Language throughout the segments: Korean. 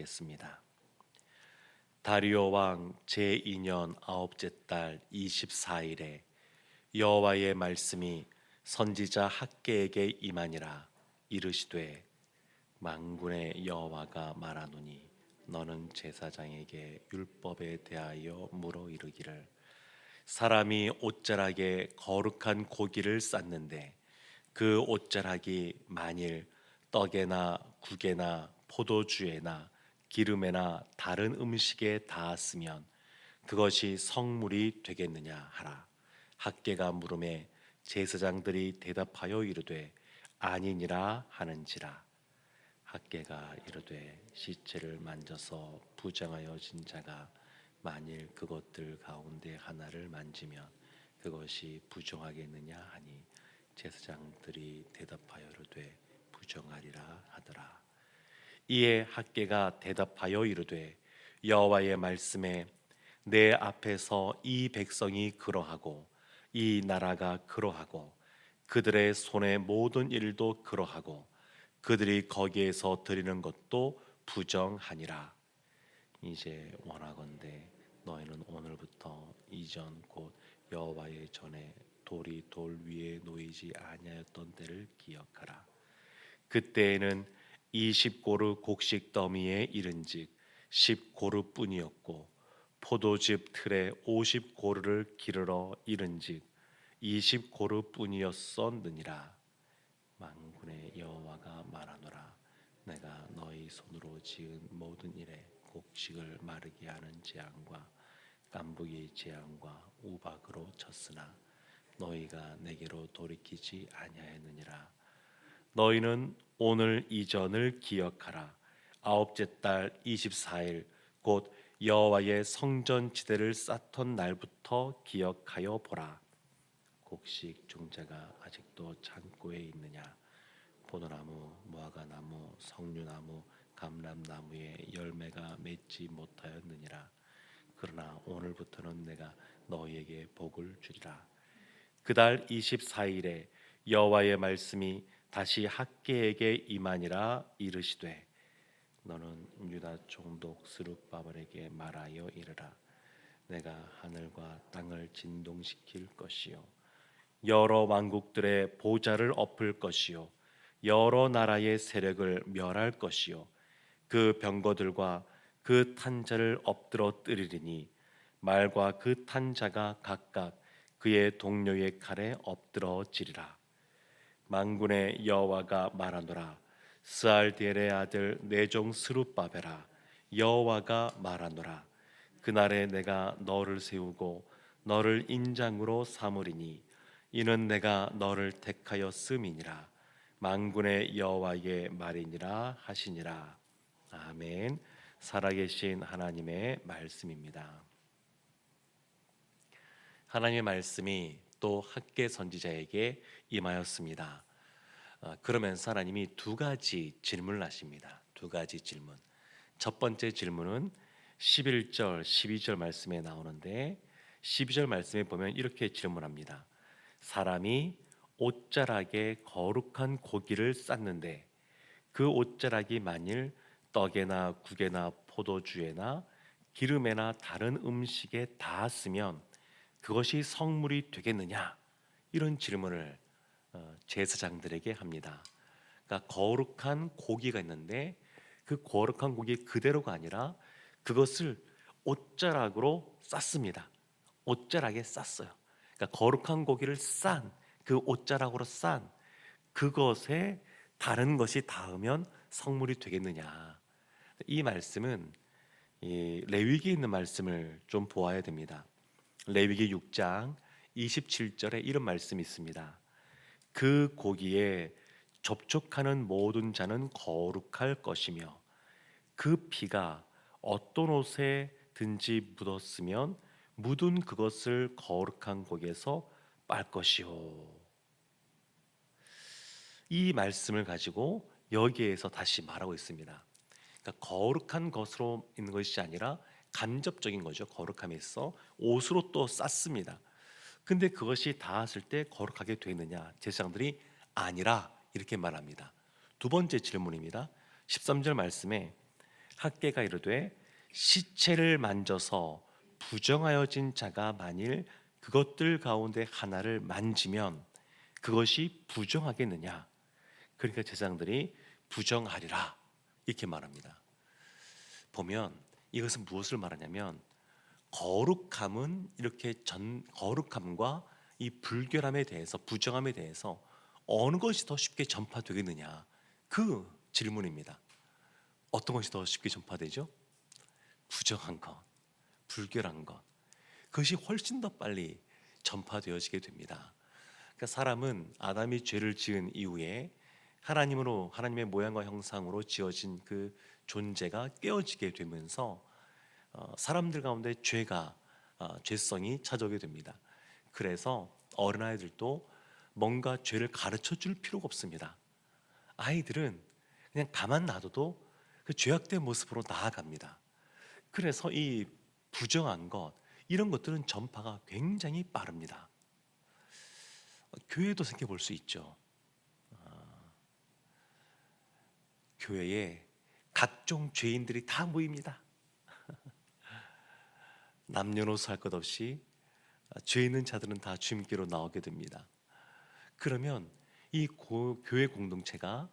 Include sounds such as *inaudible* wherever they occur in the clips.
읽겠습니다. 다리오 왕 제2년 아홉째 달 24일에 여호와의 말씀이 선지자 학계에게 임하니라 이르시되 망군의 여호와가 말하노니 너는 제사장에게 율법에 대하여 물어 이르기를 사람이 옷자락에 거룩한 고기를 쌌는데 그 옷자락이 만일 떡에나 국에나 포도주에나 기름에나 다른 음식에 닿았으면 그것이 성물이 되겠느냐 하라. 학계가 물음에 제사장들이 대답하여 이르되 아니니라 하는지라. 학계가 이르되 시체를 만져서 부정하여 진 자가 만일 그것들 가운데 하나를 만지면 그것이 부정하겠느냐 하니 제사장들이 대답하여 이르되 부정하리라 하더라 이에 학계가 대답하여 이르되 여호와의 말씀에 내 앞에서 이 백성이 그러하고 이 나라가 그러하고 그들의 손의 모든 일도 그러하고 그들이 거기에서 드리는 것도 부정하니라. 이제 원하건대 너희는 오늘부터 이전 곧 여호와의 전에 돌이 돌 위에 놓이지 아니하였던 때를 기억하라. 그때에는 20고르 곡식 더미에 이른즉 10고르뿐이었고 포도즙 틀에 50고르를 기르러 이른즉 20고르뿐이었었느니라. 만군의 여호와가 말하노라. 내가 너희 손으로 지은 모든 일에 곡식을 마르게 하는 재앙과 깐부기 재앙과 우박으로 쳤으나 너희가 내게로 돌이키지 아니하였느니라 너희는 오늘 이전을 기억하라. 아홉째 달 24일 곧 여호와의 성전 지대를 쌓던 날부터 기억하여 보라. 곡식 종자가 아직도 창고에 있느냐? 포도나무, 무화과나무, 석류나무, 감람나무에 열매가 맺지 못하였느니라. 그러나 오늘부터는 내가 너희에게 복을 주리라. 그달 24일에 여호와의 말씀이 다시 학계에게 임하니라 이르시되 너는 유다 총독 스룹바벨에게 말하여 이르라. 내가 하늘과 땅을 진동시킬 것이요 여러 왕국들의 보좌를 엎을 것이요 여러 나라의 세력을 멸할 것이요 그 병거들과 그 탄자를 엎드러 뜨리리니 말과 그 탄자가 각각 그의 동료의 칼에 엎드러지리라 망군의 여호와가 말하노라. 스알디엘의 아들 내종 스룹바벨아 여호와가 말하노라. 그날에 내가 너를 세우고 너를 인장으로 삼으리니 이는 내가 너를 택하였음이니라. 망군의 여호와의 말이니라 하시니라. 아멘. 살아계신 하나님의 말씀입니다. 하나님의 말씀이 또 학계 선지자에게 임하였습니다. 어, 그러면서 하나님이 두 가지 질문을 하십니다. 두 가지 질문. 첫 번째 질문은 11절, 12절 말씀에 나오는데 12절 말씀에 보면 이렇게 질문합니다. 사람이 옷자락에 거룩한 고기를 쌌는데 그 옷자락이 만일 떡에나 국에나 포도주에나 기름에나 다른 음식에 닿았으면 그것이 성물이 되겠느냐 이런 질문을 어, 제사장들에게 합니다. 그러니까 거룩한 고기가 있는데 그 거룩한 고기 그대로가 아니라 그것을 옷자락으로 쌌습니다. 옷자락에 쌌어요. 그러니까 거룩한 고기를 싼 그 옷자락으로 싼 그것에 다른 것이 닿으면 성물이 되겠느냐. 이 말씀은 이 레위기에 있는 말씀을 좀 보아야 됩니다. 레위기 6장 27절에 이런 말씀이 있습니다. 그 고기에 접촉하는 모든 자는 거룩할 것이며 그 피가 어떤 옷에 든지 묻었으면 묻은 그것을 거룩한 고기에서 빨 것이요. 이 말씀을 가지고 여기에서 다시 말하고 있습니다. 그러니까 거룩한 것으로 있는 것이 아니라 간접적인 거죠. 거룩함에 있어 옷으로 또 쌌습니다. 근데 그것이 닿았을 때 거룩하게 되느냐? 제사장들이 아니라 이렇게 말합니다. 두 번째 질문입니다. 13절 말씀에 학계가 이르되 시체를 만져서 부정하여진 자가 만일 그것들 가운데 하나를 만지면 그것이 부정하겠느냐? 그러니까 제사장들이 부정하리라 이렇게 말합니다. 보면 이것은 무엇을 말하냐면 거룩함은 이렇게 전 거룩함과 이 불결함에 대해서 부정함에 대해서 어느 것이 더 쉽게 전파되겠느냐 그 질문입니다. 어떤 것이 더 쉽게 전파되죠? 부정한 것, 불결한 것 그것이 훨씬 더 빨리 전파되어지게 됩니다. 그러니까 사람은 아담이 죄를 지은 이후에 하나님으로 하나님의 모양과 형상으로 지어진 그 존재가 깨어지게 되면서 어, 사람들 가운데 죄가 어, 죄성이 찾아오게 됩니다. 그래서 어린 아이들도 뭔가 죄를 가르쳐 줄 필요가 없습니다. 아이들은 그냥 가만 놔둬도 그 죄악된 모습으로 나아갑니다. 그래서 이 부정한 것 이런 것들은 전파가 굉장히 빠릅니다. 교회도 생각해 볼 수 있죠. 아, 교회에 각종 죄인들이 다 모입니다. *laughs* 남녀노소 할 것 없이 죄 있는 자들은 다 주님께로 나오게 됩니다. 그러면 이 고, 교회 공동체가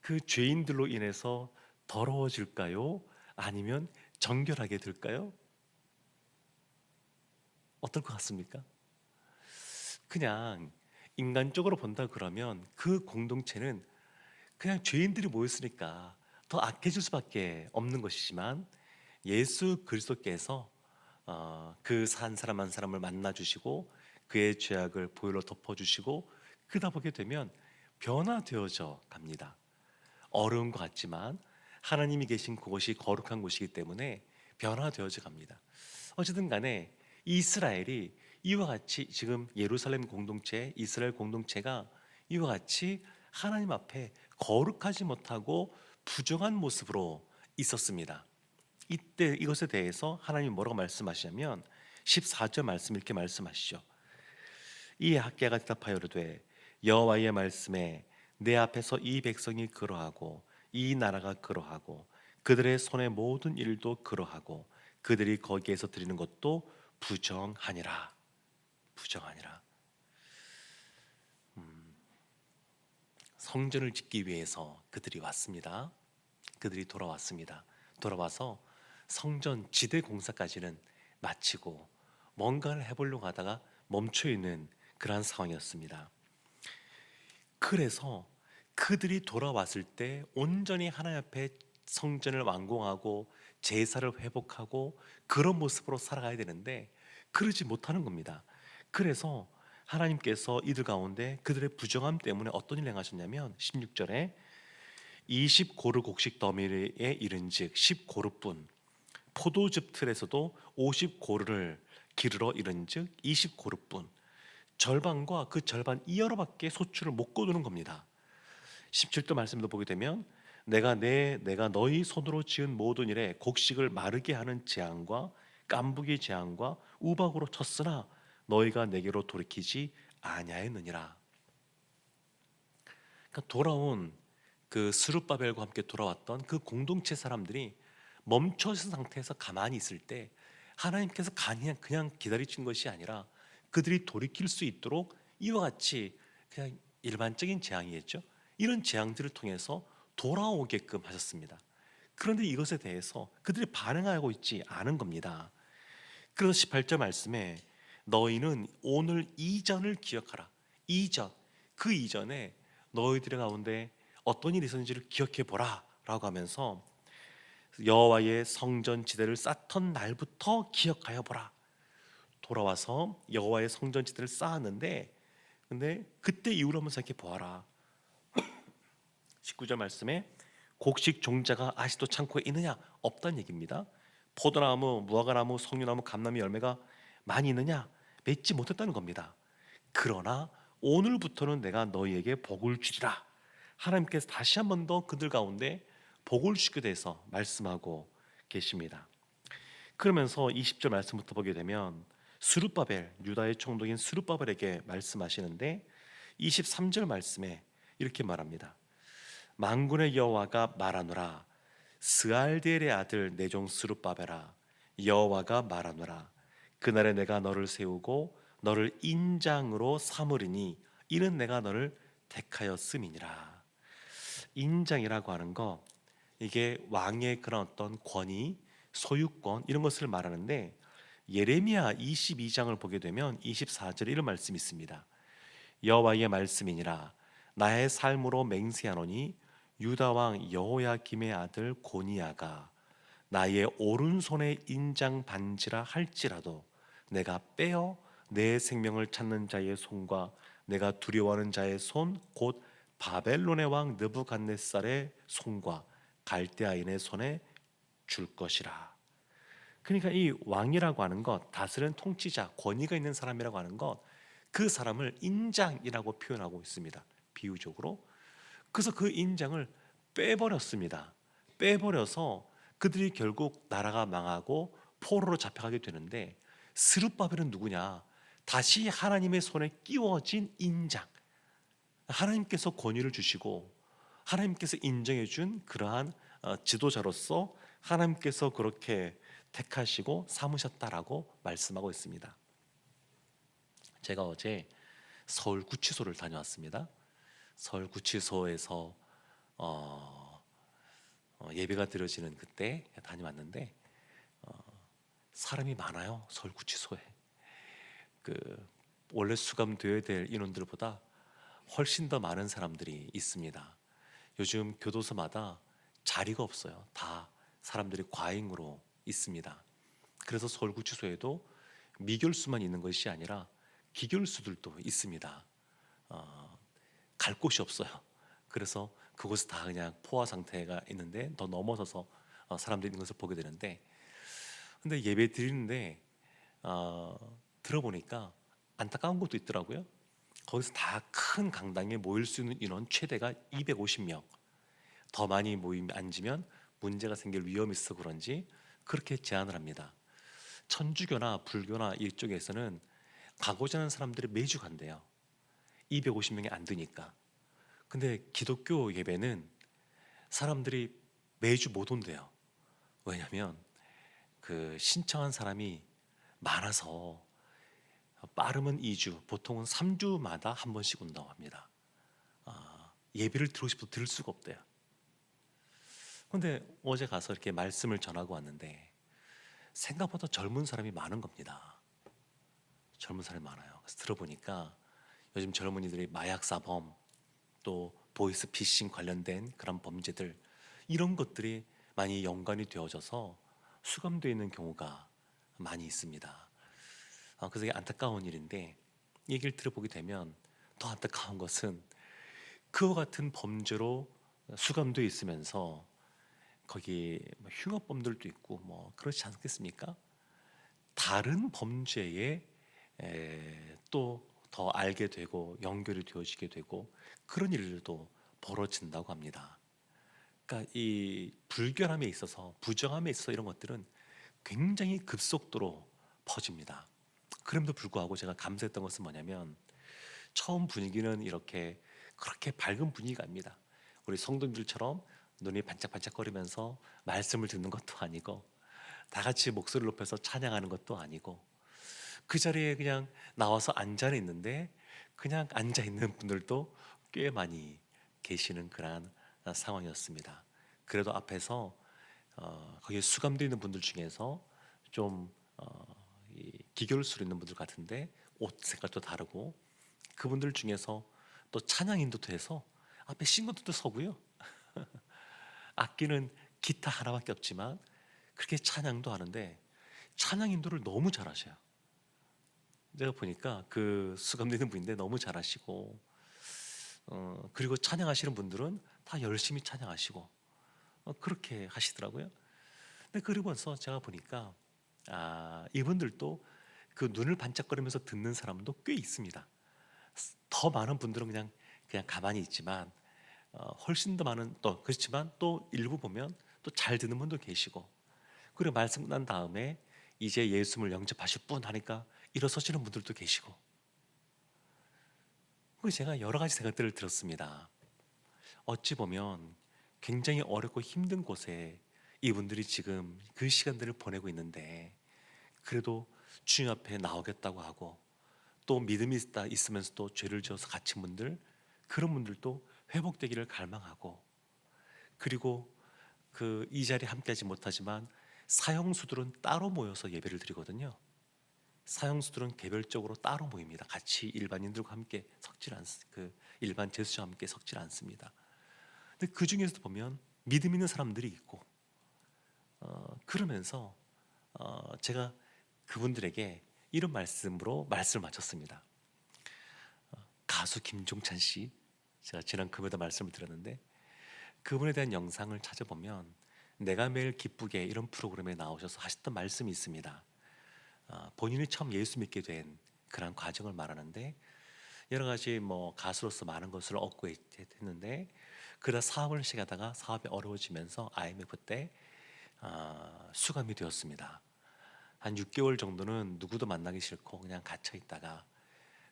그 죄인들로 인해서 더러워질까요? 아니면 정결하게 될까요? 어떨 것 같습니까? 그냥 인간적으로 본다 그러면 그 공동체는 그냥 죄인들이 모였으니까 더 악해질 수밖에 없는 것이지만 예수 그리스도께서 어, 그산 사람 한 사람을 만나 주시고 그의 죄악을 보혈로 덮어 주시고 그러다 보게 되면 변화되어져 갑니다. 어려운 것 같지만 하나님이 계신 그곳이 거룩한 곳이기 때문에 변화되어져 갑니다. 어쨌든 간에 이스라엘이 이와 같이 지금 예루살렘 공동체, 이스라엘 공동체가 이와 같이 하나님 앞에 거룩하지 못하고 부정한 모습으로 있었습니다. 이때 이것에 대해서 하나님 뭐라고 말씀하시냐면 14절 말씀 이렇게 말씀하시죠. 이 학계가 대답하여 이르되 여호와의 말씀에 내 앞에서 이 백성이 그러하고 이 나라가 그러하고 그들의 손의 모든 일도 그러하고 그들이 거기에서 드리는 것도 부정하니라 부정하니라 성전을 짓기 위해서 그들이 왔습니다. 그들이 돌아왔습니다. 돌아와서 성전 지대 공사까지는 마치고 뭔가를 해보려고 하다가 멈춰 있는 그러한 상황이었습니다. 그래서 그들이 돌아왔을 때 온전히 하나님 앞에 성전을 완공하고 제사를 회복하고 그런 모습으로 살아가야 되는데 그러지 못하는 겁니다. 그래서 하나님께서 이들 가운데 그들의 부정함 때문에 어떤 일을 행하셨냐면 16절에 20고르 곡식 더미에 이른즉 10고르뿐 포도즙 틀에서도 50고르를 기르러 이른즉 20고르뿐 절반과 그 절반 이하로밖에 소출을 못 거두는 겁니다. 17절 말씀도 보게 되면 내가 내 내가 너희 손으로 지은 모든 일에 곡식을 마르게 하는 재앙과 깐부기 재앙과 우박으로 쳤으나 너희가 내게로 돌이키지 아니하였느니라. 그러니까 돌아온 그 스룹바벨과 함께 돌아왔던 그 공동체 사람들이 멈춰진 상태에서 가만히 있을 때 하나님께서 그냥 그냥 기다리신 것이 아니라 그들이 돌이킬 수 있도록 이와 같이 그냥 일반적인 재앙이겠죠. 이런 재앙들을 통해서 돌아오게끔 하셨습니다. 그런데 이것에 대해서 그들이 반응하고 있지 않은 겁니다. 그래서 18절 말씀에 너희는 오늘 이전을 기억하라. 이전 그 이전에 너희들 가운데 어떤 일이 있었는지를 기억해 보라라고 하면서 여호와의 성전 지대를 쌓던 날부터 기억하여 보라. 돌아와서 여호와의 성전 지대를 쌓았는데 근데 그때 이후로 한번 생각해 보아라. *clears throat* 19절 말씀에 곡식 종자가 아직도 창고에 있느냐? 없다는 얘기입니다. 포도나무, 무화과나무, 석류나무, 감나무 열매가 많이 있느냐? 맺지 못했다는 겁니다. 그러나 오늘부터는 내가 너희에게 복을 주리라. 하나님께서 다시 한 번 더 그들 가운데 복을 주게 돼서 말씀하고 계십니다. 그러면서 20절 말씀부터 보게 되면 수르바벨 유다의 총독인 수르바벨에게 말씀하시는데 23절 말씀에 이렇게 말합니다. 만군의 여호와가 말하노라 스알디엘의 아들 내종 스룹바벨아 여호와가 말하노라 그날에 내가 너를 세우고 너를 인장으로 삼으리니 이는 내가 너를 택하였음이니라. 인장이라고 하는 거 이게 왕의 그런 어떤 권위 소유권 이런 것을 말하는데 예레미야 22장을 보게 되면 24절에 이런 말씀이 있습니다. 여호와의 말씀이니라. 나의 삶으로 맹세하노니 유다 왕 여호야김의 아들 고니야가 나의 오른손에 인장 반지라 할지라도 내가 빼어 내 생명을 찾는 자의 손과 내가 두려워하는 자의 손 곧 바벨론의 왕 느부갓네살의 손과 갈대아인의 손에 줄 것이라. 그러니까 이 왕이라고 하는 것, 다스리는 통치자, 권위가 있는 사람이라고 하는 것, 그 사람을 인장이라고 표현하고 있습니다. 비유적으로. 그래서 그 인장을 빼버렸습니다. 빼버려서 그들이 결국 나라가 망하고 포로로 잡혀가게 되는데 스룹바벨은 누구냐? 다시 하나님의 손에 끼워진 인장. 하나님께서 권위를 주시고 하나님께서 인정해 준 그러한 어, 지도자로서 하나님께서 그렇게 택하시고 삼으셨다라고 말씀하고 있습니다. 제가 어제 서울 구치소를 다녀왔습니다. 서울 구치소에서 어, 어, 예배가 드려지는 그때 다녀왔는데 어, 사람이 많아요 서울 구치소에 그 원래 수감되어야 될 인원들보다 훨씬 더 많은 사람들이 있습니다. 요즘 교도소마다 자리가 없어요. 다 사람들이 과잉으로 있습니다. 그래서 서울 구치소에도 미결수만 있는 것이 아니라 기결수들도 있습니다. 어, 갈 곳이 없어요. 그래서 그곳은 다 그냥 포화 상태가 있는데 더 넘어서서 어, 사람들이 있는 것을 보게 되는데 근데 예배 드리는데 어, 들어보니까 안타까운 것도 있더라고요. 거기서 다 큰 강당에 모일 수 있는 인원 최대가 250명. 더 많이 모임 앉으면 문제가 생길 위험이 있어 그런지 그렇게 제안을 합니다. 천주교나 불교나 이쪽에서는 가고자 하는 사람들이 매주 간대요. 250명이 안 되니까. 근데 기독교 예배는 사람들이 매주 못 온대요. 왜냐하면 그 신청한 사람이 많아서 빠르면 2주, 보통은 3주마다 한 번씩 온다고 합니다. 아, 예배를 들고 싶어도 들을 수가 없대요. 근데 어제 가서 이렇게 말씀을 전하고 왔는데 생각보다 젊은 사람이 많은 겁니다. 젊은 사람이 많아요. 그래서 들어보니까 요즘 젊은이들이 마약 사범 또 보이스 피싱 관련된 그런 범죄들 이런 것들이 많이 연관이 되어져서 수감되어 있는 경우가 많이 있습니다. 아, 그래서 이게 안타까운 일인데 얘기를 들어보게 되면 더 안타까운 것은 그와 같은 범죄로 수감되어 있으면서 거기 뭐 흉악범들도 있고 뭐 그렇지 않겠습니까? 다른 범죄에 또 더 알게 되고 연결이 되어지게 되고 그런 일들도 벌어진다고 합니다. 그러니까 이 불결함에 있어서 부정함에 있어서 이런 것들은 굉장히 급속도로 퍼집니다. 그럼에도 불구하고 제가 감사했던 것은 뭐냐면 처음 분위기는 이렇게 그렇게 밝은 분위기가 아닙니다. 우리 성도들처럼 눈이 반짝반짝거리면서 말씀을 듣는 것도 아니고 다 같이 목소리를 높여서 찬양하는 것도 아니고 그 자리에 그냥 나와서 앉아 있는데 그냥 앉아 있는 분들도 꽤 많이 계시는 그러한 상황이었습니다. 그래도 앞에서 어, 거기에 수감되어 있는 분들 중에서 좀 어, 기교를 있는 분들 같은데 옷 색깔도 다르고 그분들 중에서 또 찬양 인도도 해서 앞에 싱어들도 서고요. *laughs* 악기는 기타 하나밖에 없지만 그렇게 찬양도 하는데 찬양 인도를 너무 잘하셔요. 제가 보니까 그 수감되는 분인데 너무 잘하시고 어, 그리고 찬양하시는 분들은 다 열심히 찬양하시고 어, 그렇게 하시더라고요. 근데 그러면서 제가 보니까 아, 이분들도 그 눈을 반짝거리면서 듣는 사람도 꽤 있습니다. 더 많은 분들은 그냥 그냥 가만히 있지만 어, 훨씬 더 많은 또 그렇지만 또 일부 보면 또 잘 듣는 분도 계시고 그리고 말씀 끝난 다음에 이제 예수님을 영접하실 분 하니까 일어서시는 분들도 계시고 그래서 제가 여러 가지 생각들을 들었습니다. 어찌 보면 굉장히 어렵고 힘든 곳에 이분들이 지금 그 시간들을 보내고 있는데 그래도 주님 앞에 나오겠다고 하고 또 믿음이 있다 있으면서도 죄를 지어서 갇힌 분들 그런 분들도 회복되기를 갈망하고 그리고 그 이 자리에 함께하지 못하지만 사형수들은 따로 모여서 예배를 드리거든요. 사형수들은 개별적으로 따로 모입니다. 같이 일반인들과 함께 섞질 않, 그 일반 제수자와 함께 섞질 않습니다. 근데 그 중에서도 보면 믿음 있는 사람들이 있고, 어, 그러면서 어, 제가 그분들에게 이런 말씀으로 말씀을 마쳤습니다. 어, 가수 김종찬 씨, 제가 지난 금요일에 말씀을 드렸는데 그분에 대한 영상을 찾아보면 내가 매일 기쁘게 이런 프로그램에 나오셔서 하셨던 말씀이 있습니다. 어, 본인이 처음 예수 믿게 된 그런 과정을 말하는데 여러 가지 뭐 가수로서 많은 것을 얻고 했- 했는데 그러다 사업을 시작하다가 사업이 어려워지면서 IMF 때 어, 수감이 되었습니다. 한 6개월 정도는 누구도 만나기 싫고 그냥 갇혀 있다가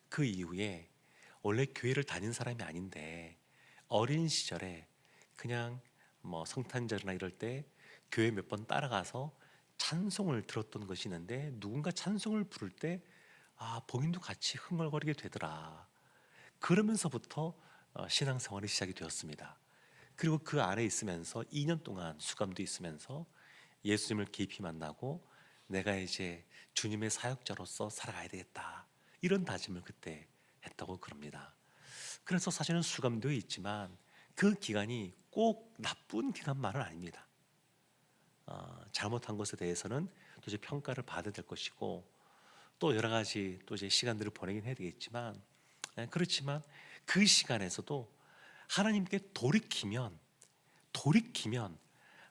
그 이후에 원래 교회를 다닌 사람이 아닌데 어린 시절에 그냥 뭐 성탄절이나 이럴 때 교회 몇 번 따라가서 찬송을 들었던 것이 있는데 누군가 찬송을 부를 때 아, 본인도 같이 흥얼거리게 되더라. 그러면서부터 어, 신앙생활이 시작이 되었습니다. 그리고 그 안에 있으면서 2년 동안 수감도 있으면서 예수님을 깊이 만나고 내가 이제 주님의 사역자로서 살아가야 되겠다. 이런 다짐을 그때 했다고 그럽니다. 그래서 사실은 수감되어 있지만 그 기간이 꼭 나쁜 기간만은 아닙니다. 어, 잘못한 것에 대해서는 또 이제 평가를 받아야 될 것이고 또 여러 가지 또 이제 시간들을 보내긴 해야 되겠지만 예, 그렇지만 그 시간에서도 하나님께 돌이키면 돌이키면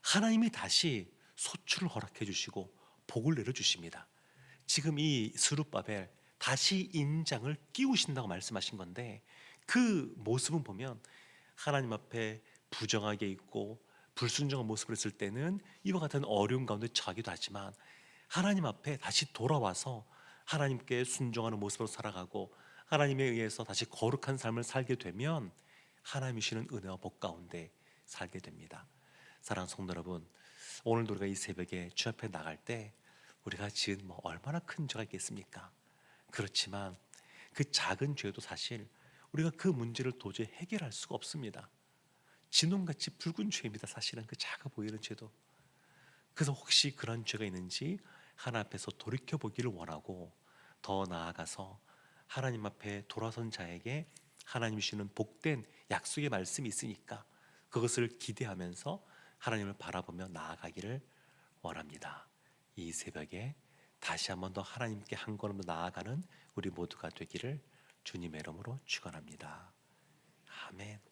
하나님이 다시 소출을 허락해 주시고 복을 내려 주십니다. 지금 이 스룹바벨 다시 인장을 끼우신다고 말씀하신 건데 그 모습은 보면 하나님 앞에 부정하게 있고 불순종한 모습을 했을 때는 이와 같은 어려운 가운데 처하기도 하지만 하나님 앞에 다시 돌아와서 하나님께 순종하는 모습으로 살아가고 하나님에 의해서 다시 거룩한 삶을 살게 되면 하나님이 주시는 은혜와 복 가운데 살게 됩니다. 사랑하는 성도 여러분, 오늘도 우리가 이 새벽에 주 앞에 나갈 때 우리가 지은 뭐 얼마나 큰 죄가 있겠습니까? 그렇지만 그 작은 죄도 사실 우리가 그 문제를 도저히 해결할 수가 없습니다. 진홍같이 붉은 죄입니다. 사실은 그 작아 보이는 죄도. 그래서 혹시 그런 죄가 있는지 하나 앞에서 돌이켜 보기를 원하고 더 나아가서 하나님 앞에 돌아선 자에게 하나님 주시는 복된 약속의 말씀이 있으니까 그것을 기대하면서 하나님을 바라보며 나아가기를 원합니다. 이 새벽에 다시 한번 더 하나님께 한 걸음 더 나아가는 우리 모두가 되기를 주님의 이름으로 축원합니다. 아멘.